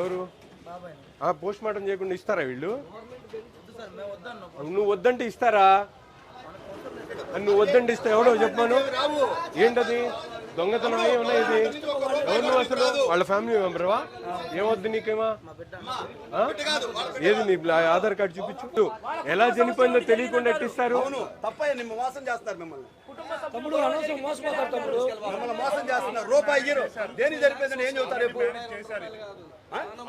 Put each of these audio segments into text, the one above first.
ఎవరు? ఆ post mortem చేయకుండా ఇస్తారా వీళ్ళు? నువ్వు వద్దంటే ఇస్తారా? నువ్వు వద్దంటే ఇస్తా. ఎవడో చెప్పాను ఏంటది? దొంగతనం ఏమన్నా ఇది ఎవరు అసలు వాళ్ళ ఫ్యామిలీ మెంబర్వా? ఏమొద్దు నీకేమా? ఏది నీ ఆధార్ కార్డు చూపించు. ఎలా చనిపోయిందో తెలియకుండా ఎట్టిస్తారు? తప్పయ్య నిమ్మ మోసం చేస్తున్నారు మిమ్మల్ని. తమ్ముడు అనవసరం మోసపోతారు తమ్ముడు. మిమ్మల్ని మోసం చేస్తున్నారు. రూపాయి ఇయ్యరు. దేని జరిపోయిందని ఏం చెబుతారు రేపు?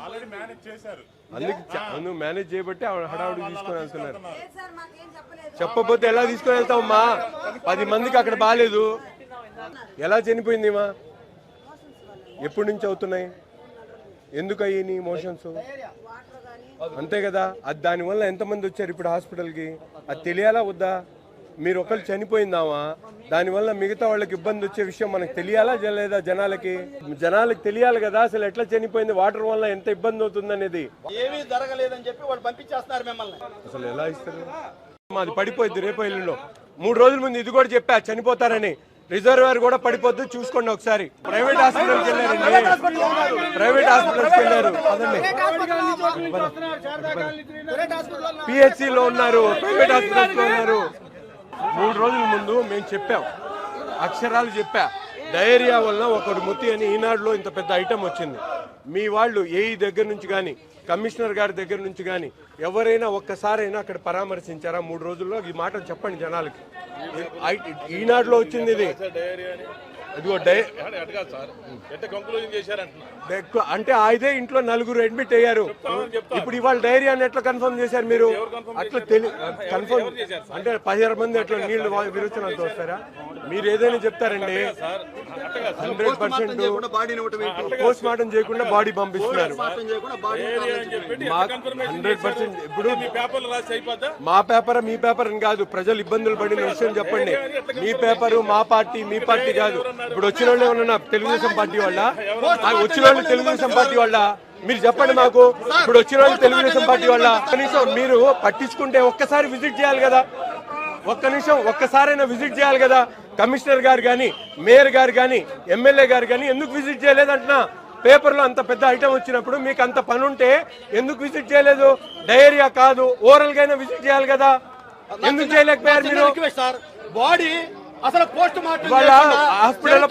ఆల్రెడీ మేనేజ్ చేశారు. అందుకు నువ్వు మేనేజ్ చేయబట్టి ఆవిడ హడావుడి తీసుకొని వెళ్తున్నారు. లేదు సార్ మాకేం చెప్పలేదు? చెప్పకపోతే ఎలా తీసుకొని వెళ్తావమ్మా? పది మందికి అక్కడ బాగాలేదు ఎలా చనిపోయింది మా? ఎప్పటి నుంచి అవుతున్నాయి? ఎందుకు అయ్యి మోషన్స్ వాటర్ కానీ అంతే కదా అది దానివల్ల ఎంతమంది వచ్చారు ఇప్పుడు హాస్పిటల్కి? అది తెలియాలా వద్దా? మీరు ఒకరు చనిపోయిందామా? దానివల్ల మిగతా వాళ్ళకి ఇబ్బంది వచ్చే విషయం మనకు తెలియాలా లేదా జనాలకి? జనాలకి తెలియాలి కదా అసలు ఎట్లా చనిపోయింది? వాటర్ వల్ల ఎంత ఇబ్బంది అవుతుంది అనేది. ఏమీ జరగలేదని చెప్పి వాళ్ళు పంపించేస్తున్నారు మిమ్మల్ని. అసలు ఎలా ఇస్తారు? మాది పడిపోయింది రేపు ఎల్లుండో. మూడు రోజుల ముందు ఇది కూడా చెప్పా చనిపోతారని. రిజర్వేర్ కూడా పడిపోద్దు. చూసుకోండి ఒకసారి. ప్రైవేట్ హాస్పిటల్కి వెళ్ళారండి. ప్రైవేట్ హాస్పిటల్కి వెళ్ళారు. పిహెచ్సిలో ఉన్నారు. ప్రైవేట్ హాస్పిటల్స్లో ఉన్నారు. మూడు రోజుల ముందు మేము చెప్పాం. అక్షరాలు చెప్పా. డయేరియా వల్ల ఒకడు ముత్తి అని ఈనాడులో ఇంత పెద్ద ఐటమ్ వచ్చింది. మీ వాళ్ళు ఏఈ దగ్గర నుంచి కానీ కమిషనర్ గారి దగ్గర నుంచి కానీ ఎవరైనా ఒక్కసారైనా అక్కడ పరామర్శించారా? మూడు రోజుల్లో ఈ మాట చెప్పండి జనాలకి. ఈనాడులో వచ్చింది ఇది. అంటే అయితే ఇంట్లో నలుగురు అడ్మిట్ అయ్యారు. ఇప్పుడు ఇవాళ డైరీ అని ఎట్లా కన్ఫర్మ్ చేశారు మీరు? అట్లా తెలి కన్ఫర్మ్ అంటే పదిహేను మంది అట్లా నీళ్ళు విరుచునంత వస్తారా? మీరు ఏదైనా చెప్తారండి? హండ్రెడ్ పర్సెంట్ పోస్ట్ మార్టం చేయకుండా బాడీ పంపిస్తున్నారు. హండ్రెడ్ పర్సెంట్ ఇప్పుడు మీ పేపర్లు రాసి అయిపోద్దా? మా పేపర్ మీ పేపర్ అని కాదు. ప్రజలు ఇబ్బందులు పడిన విషయం చెప్పండి. మీ పేపరు మా పార్టీ మీ పార్టీ కాదు. ఇప్పుడు వచ్చిన వాళ్ళు ఏమన్నా తెలుగుదేశం పార్టీ వాళ్ళ. ఆ వచ్చిన వాళ్ళు తెలుగుదేశం పార్టీ వాళ్ళ. మీరు చెప్పండి మాకు. ఇప్పుడు వచ్చిన వాళ్ళు తెలుగుదేశం పార్టీ వాళ్ళ. కనీసం మీరు పట్టించుకుంటే ఒక్కసారి విజిట్ చేయాలి కదా. ఒక్క నిమిషం ఒక్కసారైనా విజిట్ చేయాలి కదా? కమిషనర్ గారు కానీ మేయర్ గారు కానీ ఎమ్మెల్యే గారు కానీ ఎందుకు విజిట్ చేయలేదంటున్నా పేపర్లో అంత పెద్ద ఐటమ్ వచ్చినప్పుడు మీకు అంత పని ఉంటే ఎందుకు విజిట్ చేయలేదు? డయేరియా కాదు ఓరల్గా అయినా విజిట్ చేయాలి కదా? ఎందుకు చేయలేకపోయారు మీరు? బాడీ అసలు పోస్ట్ మార్టం హాస్పిటల్లో